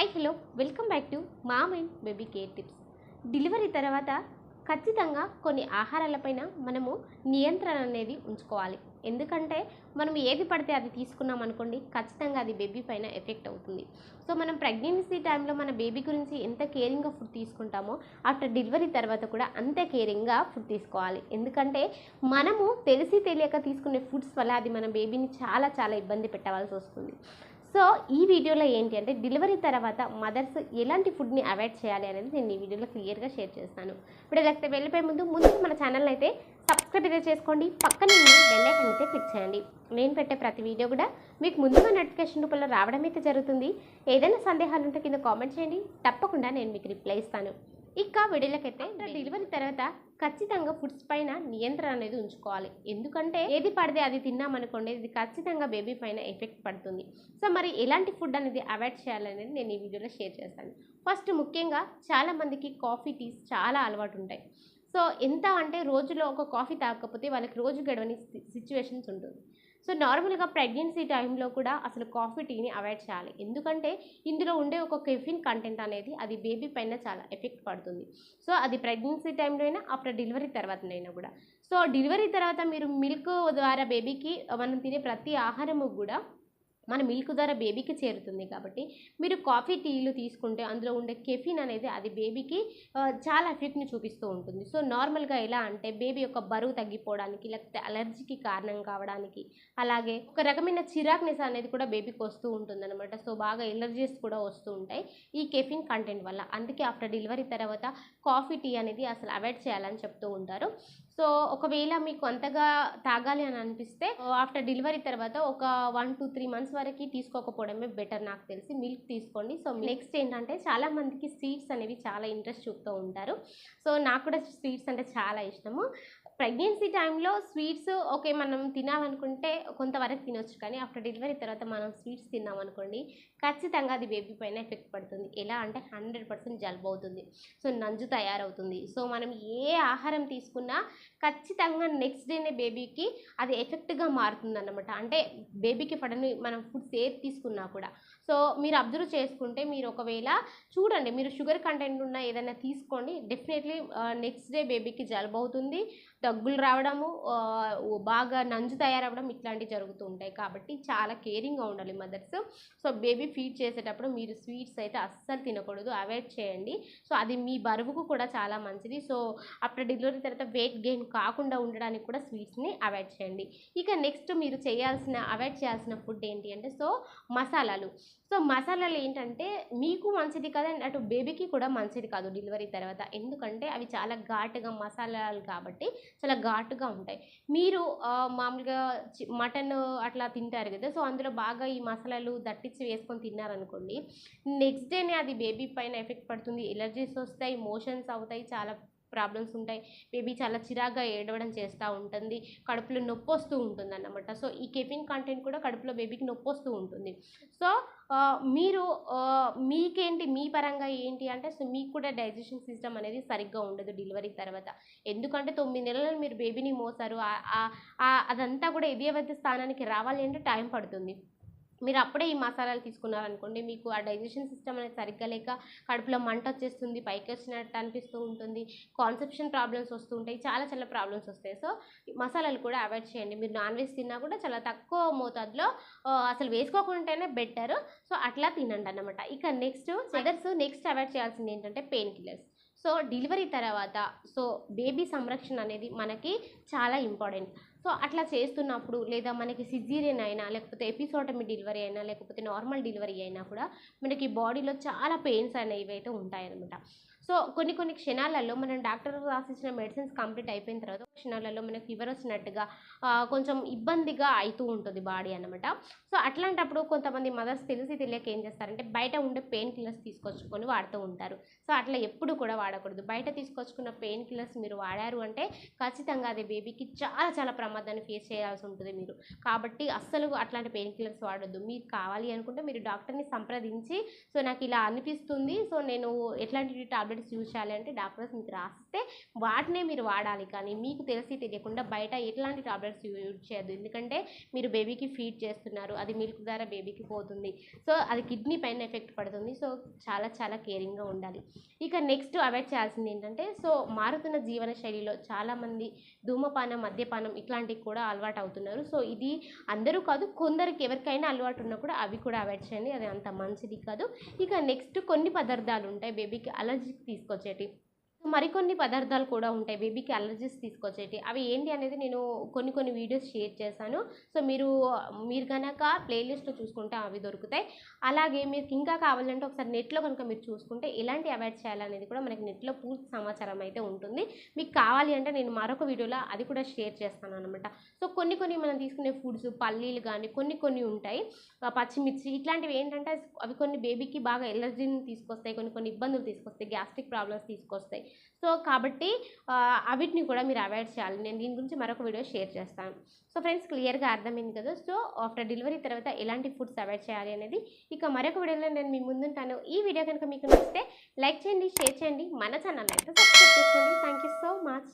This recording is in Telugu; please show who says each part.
Speaker 1: Hi hello welcome back to mom and baby care tips delivery తర్వాత ఖచ్చితంగా కొన్ని ఆహారాలపైన మనము నియంత్రణ అనేది ఉంచుకోవాలి. ఎందుకంటే మనం ఏది పడితే అది తీసుకున్నాం అనుకోండి ఖచ్చితంగా అది బేబీ పైన ఎఫెక్ట్ అవుతుంది. సో మనం ప్రెగ్నెన్సీ టైంలో మన బేబీ గురించి ఎంత కేరింగ్గా ఫుడ్ తీసుకుంటామో ఆఫ్టర్ డెలివరీ తర్వాత కూడా అంతే కేరింగ్గా ఫుడ్ తీసుకోవాలి. ఎందుకంటే మనము తెలిసి తెలియక తీసుకునే ఫుడ్స్ వల్ల అది మన బేబీని చాలా చాలా ఇబ్బంది పెట్టవలసి వస్తుంది. సో ఈ వీడియోలో ఏంటి అంటే డెలివరీ తర్వాత మదర్స్ ఎలాంటి ఫుడ్ని అవాయిడ్ చేయాలి అనేది నేను ఈ వీడియోలో క్లియర్గా షేర్ చేస్తాను. ఇప్పుడు లేకపోతే వెళ్ళిపోయే ముందు ముందు మన ఛానల్ అయితే సబ్స్క్రైబ్ అయితే చేసుకోండి. పక్కన ఉన్న బెల్ ఐకాన్ అయితే క్లిక్ చేయండి. నేను పెట్టే ప్రతి వీడియో కూడా మీకు ముందుగా నోటిఫికేషన్ రూపంలో రావడం అయితే జరుగుతుంది. ఏదైనా సందేహాలు ఉంటే కింద కామెంట్ చేయండి. తప్పకుండా నేను మీకు రిప్లై ఇస్తాను. ఇక వీడియోలకైతే డెలివరీ తర్వాత ఖచ్చితంగా ఫుడ్స్ పైన నియంత్రణ అనేది ఉంచుకోవాలి. ఎందుకంటే ఏది పడితే అది తిన్నామనుకోండి ఇది ఖచ్చితంగా బేబీ పైన ఎఫెక్ట్ పడుతుంది. సో మరి ఎలాంటి ఫుడ్ అనేది అవాయిడ్ చేయాలనేది నేను ఈ వీడియోలో షేర్ చేస్తాను. ఫస్ట్ ముఖ్యంగా చాలామందికి కాఫీ టీస్ చాలా అలవాటు ఉంటాయి. సో ఎంత అంటే రోజులో ఒక కాఫీ తాగకపోతే వాళ్ళకి రోజు గడవని సిచ్యువేషన్స్ ఉంటుంది. సో నార్మల్గా ప్రెగ్నెన్సీ టైంలో కూడా అసలు కాఫీ టీని అవాయిడ్ చేయాలి. ఎందుకంటే ఇందులో ఉండే ఒక కెఫిన్ కంటెంట్ అనేది అది బేబీ పైన చాలా ఎఫెక్ట్ పడుతుంది. సో అది ప్రెగ్నెన్సీ టైంలో అయినా ఆఫ్టర్ డెలివరీ తర్వాతనైనా కూడా. సో డెలివరీ తర్వాత మీరు మిల్క్ ద్వారా బేబీకి మనం తినే ప్రతి ఆహారము కూడా మన మిల్క్ ద్వారా బేబీకి చేరుతుంది కాబట్టి మీరు కాఫీ టీలు తీసుకుంటే అందులో ఉండే కెఫిన్ అనేది అది బేబీకి చాలా ఎఫెక్ట్ని చూపిస్తూ ఉంటుంది. సో నార్మల్గా ఎలా అంటే బేబీ యొక్క బరువు తగ్గిపోవడానికి లేకపోతే అలర్జీకి కారణం కావడానికి అలాగే ఒక రకమైన చిరాక్నెస్ అనేది కూడా బేబీకి వస్తూ ఉంటుంది అనమాట సో బాగా ఎలర్జీస్ కూడా వస్తూ ఉంటాయి ఈ కెఫిన్ కంటెంట్ వల్ల. అందుకే ఆఫ్టర్ డెలివరీ తర్వాత కాఫీ టీ అనేది అసలు అవాయిడ్ చేయాలని చెప్తూ ఉంటారు. సో ఒకవేళ మీకు అంతగా తాగాలి అని అనిపిస్తే ఆఫ్టర్ డెలివరీ తర్వాత ఒక వన్ టు త్రీ మంత్స్ వరకు తీసుకోకపోవడమే బెటర్ నాకు తెలిసి. మిల్క్ తీసుకోండి. సో నెక్స్ట్ ఏంటంటే చాలా మందికి స్వీట్స్ అనేవి చాలా ఇంట్రెస్ట్ చూపుతూ ఉంటారు. సో నాకు కూడా స్వీట్స్ అంటే చాలా ఇష్టము. ప్రెగ్నెన్సీ టైంలో స్వీట్స్ ఓకే మనం తినాలనుకుంటే కొంతవరకు తినొచ్చు. కానీ ఆఫ్టర్ డెలివరీ తర్వాత మనం స్వీట్స్ తిన్నామనుకోండి ఖచ్చితంగా అది బేబీ పైన ఎఫెక్ట్ పడుతుంది. ఎలా అంటే హండ్రెడ్ పర్సెంట్ జలుబు అవుతుంది. సో నంజు తయారవుతుంది. సో మనం ఏ ఆహారం తీసుకున్నా ఖచ్చితంగా నెక్స్ట్ డేనే బేబీకి అది ఎఫెక్ట్గా మారుతుంది అన్నమాట అంటే బేబీకి పడని మనం ఫుడ్స్ ఏది తీసుకున్నా కూడా. సో మీరు అబ్జర్వ్ చేసుకుంటే మీరు ఒకవేళ చూడండి మీరు షుగర్ కంటెంట్ ఉన్న ఏదైనా తీసుకోండి డెఫినెట్లీ నెక్స్ట్ డే బేబీకి జలుబు అవుతుంది. దగ్గులు రావడము బాగా నంజు తయారవడం ఇట్లాంటివి జరుగుతూ ఉంటాయి కాబట్టి చాలా కేరింగ్గా ఉండాలి మదర్స్. సో బేబీ ఫీడ్ చేసేటప్పుడు మీరు స్వీట్స్ అయితే అస్సలు తినకూడదు. అవాయిడ్ చేయండి. సో అది మీ బరువుకు కూడా చాలా మంచిది. సో ఆఫ్టర్ డెలివరీ తర్వాత వెయిట్ గెయిన్ కాకుండా ఉండడానికి కూడా స్వీట్స్ని అవాయిడ్ చేయండి. ఇక నెక్స్ట్ మీరు చేయాల్సిన అవాయిడ్ చేయాల్సిన ఫుడ్ ఏంటి అంటే సో మసాలాలు. సో మసాలాలు ఏంటంటే మీకు మంచిది కాదు అండ్ అటు బేబీకి కూడా మంచిది కాదు డెలివరీ తర్వాత. ఎందుకంటే అవి చాలా ఘాటుగా మసాలాలు కాబట్టి చాలా ఘాటుగా ఉంటాయి. మీరు మామూలుగా మటన్ అట్లా తింటారు కదా సో అందులో బాగా ఈ మసాలాలు దట్టించి వేసుకొని తిన్నారనుకోండి నెక్స్ట్ డేనే అది బేబీ పైన ఎఫెక్ట్ పడుతుంది. ఎలర్జీస్ వస్తాయి మోషన్స్ అవుతాయి చాలా ప్రాబ్లమ్స్ ఉంటాయి. బేబీ చాలా చిరాగ్గా ఏడవడం చేస్తూ ఉంటుంది కడుపులో నొప్పి వస్తూ ఉంటుంది అన్నమాట సో ఈ కెఫిన్ కంటెంట్ కూడా కడుపులో బేబీకి నొప్పి వస్తూ ఉంటుంది. సో మీరు మీకేంటి మీ పరంగా ఏంటి అంటే సో మీకు కూడా డైజెషన్ సిస్టమ్ అనేది సరిగ్గా ఉండదు డెలివరీ తర్వాత. ఎందుకంటే తొమ్మిది నెలలు మీరు బేబీని మోసారు అదంతా కూడా ఎదియవద్ద స్థానానికి రావాలి అంటే టైం పడుతుంది. మీరు అప్పుడే ఈ మసాలాలు తీసుకున్నారనుకోండి మీకు ఆ డైజెషన్ సిస్టమ్ అనేది సరిగ్గా లేక కడుపులో మంట వచ్చేస్తుంది పైకి వచ్చినట్టు అనిపిస్తూ ఉంటుంది కాన్సెప్షన్ ప్రాబ్లమ్స్ వస్తూ ఉంటాయి చాలా చాలా ప్రాబ్లమ్స్ వస్తాయి. సో మసాలాలు కూడా అవాయిడ్ చేయండి. మీరు నాన్ వెజ్ తిన్నా కూడా చాలా తక్కువ మోతాదులో అసలు వేసుకోకుండానే బెటర్ సో అట్లా తినండి అన్నమాట. ఇక నెక్స్ట్ అదర్స్ నెక్స్ట్ అవాయిడ్ చేయాల్సింది ఏంటంటే పెయిన్ కిల్లర్స్ సో డెలివరీ తర్వాత సో బేబీ సంరక్షణ అనేది మనకి చాలా ఇంపార్టెంట్ సో అట్లా చేస్తున్నప్పుడు లేదా మనకి సిజీరియన్ అయినా లేకపోతే ఎపిసోటమీ డెలివరీ అయినా లేకపోతే నార్మల్ డెలివరీ అయినా కూడా మనకి బాడీలో చాలా పెయిన్స్ అనేవి అయితే ఉంటాయన్నమాట. సో కొన్ని కొన్ని క్షణాలలో మనం డాక్టర్ రాసిచ్చిన మెడిసిన్స్ కంప్లీట్ అయిపోయిన తర్వాత క్షణాలలో మనకి ఫీవర్ వచ్చినట్టుగా కొంచెం ఇబ్బందిగా అవుతూ ఉంటుంది బాడీ అనమాట సో అట్లాంటప్పుడు కొంతమంది మదర్స్ తెలిసి తెలియక ఏం చేస్తారంటే బయట ఉండే పెయిన్ కిల్లర్స్ తీసుకొచ్చుకొని వాడుతూ ఉంటారు. సో అట్లా ఎప్పుడు కూడా వాడకూడదు. బయట తీసుకొచ్చుకున్న పెయిన్ కిల్లర్స్ మీరు వాడారు అంటే ఖచ్చితంగా అది బేబీకి చాలా చాలా ప్రమాదాన్ని ఫేస్ చేయాల్సి ఉంటుంది మీరు. కాబట్టి అస్సలు అట్లాంటి పెయిన్ కిల్లర్స్ వాడొద్దు. మీరు కావాలి అనుకుంటే మీరు డాక్టర్ని సంప్రదించి సో నాకు ఇలా అనిపిస్తుంది. సో నేను ఎట్లాంటి టాబ్లెట్స్ టాబ్లెట్స్ యూజ్ అంటే డాక్టర్స్ మీకు రాస్తే వాటినే మీరు వాడాలి. కానీ మీకు తెలిసి తెలియకుండా బయట ఎట్లాంటి టాబ్లెట్స్ యూజ్ చేయదు ఎందుకంటే మీరు బేబీకి ఫీడ్ చేస్తున్నారు. అది మిల్క్ ద్వారా బేబీకి పోతుంది. సో అది కిడ్నీ పైన ఎఫెక్ట్ పడుతుంది. సో చాలా చాలా కేరింగ్గా ఉండాలి. ఇక నెక్స్ట్ అవాయిడ్ చేయాల్సింది ఏంటంటే సో మారుతున్న జీవన శైలిలో చాలామంది ధూమపానం మద్యపానం ఇట్లాంటివి కూడా అలవాటు అవుతున్నారు. సో ఇది అందరూ కాదు కొందరికి ఎవరికైనా అలవాటు ఉన్నా కూడా అవి కూడా అవాయిడ్ చేయండి. అది అంత మంచిది కాదు. ఇక నెక్స్ట్ కొన్ని పదార్థాలు ఉంటాయి. బేబీకి అలర్జీ తీసుకొచ్చేటి. మరికొన్ని పదార్థాలు కూడా ఉంటాయి. బేబీకి అలర్జీస్ తీసుకొచ్చేటి. అవి ఏంటి అనేది నేను కొన్ని కొన్ని వీడియోస్ షేర్ చేశాను. సో మీరు మీరు కనుక ప్లేలిస్ట్లో చూసుకుంటే అవి దొరుకుతాయి. అలాగే మీకు ఇంకా కావాలంటే ఒకసారి నెట్లో కనుక మీరు చూసుకుంటే ఎలాంటి అవాయిడ్ చేయాలనేది కూడా మనకి నెట్లో పూర్తి సమాచారం అయితే ఉంటుంది. మీకు కావాలి అంటే నేను మరొక వీడియోలో అది కూడా షేర్ చేస్తాను అనమాట సో కొన్ని కొన్ని మనం తీసుకునే ఫుడ్స్ పల్లీలు కానీ కొన్ని కొన్ని ఉంటాయి. పచ్చిమిర్చి ఇట్లాంటివి ఏంటంటే అవి కొన్ని బేబీకి బాగా ఎలర్జీని తీసుకొస్తాయి. కొన్ని కొన్ని ఇబ్బందులు తీసుకొస్తాయి. గ్యాస్ట్రిక్ ప్రాబ్లమ్స్ తీసుకొస్తాయి. సో కాబట్టి అవిటిని కూడా మీరు అవాయిడ్ చేయాలి. నేను దీని గురించి మరొక వీడియో షేర్ చేస్తాను. సో ఫ్రెండ్స్ క్లియర్గా అర్థమైంది కదా? సో ఆఫ్టర్ డెలివరీ తర్వాత ఎలాంటి ఫుడ్స్ అవాయిడ్ చేయాలి అనేది ఇక మరొక వీడియోలో నేను మీ ముందుంటాను. ఈ వీడియో కనుక మీకు నచ్చితే లైక్ చేయండి షేర్ చేయండి. మన ఛానల్ అయితే సబ్స్క్రైబ్ చేసుకోండి. Thank you so much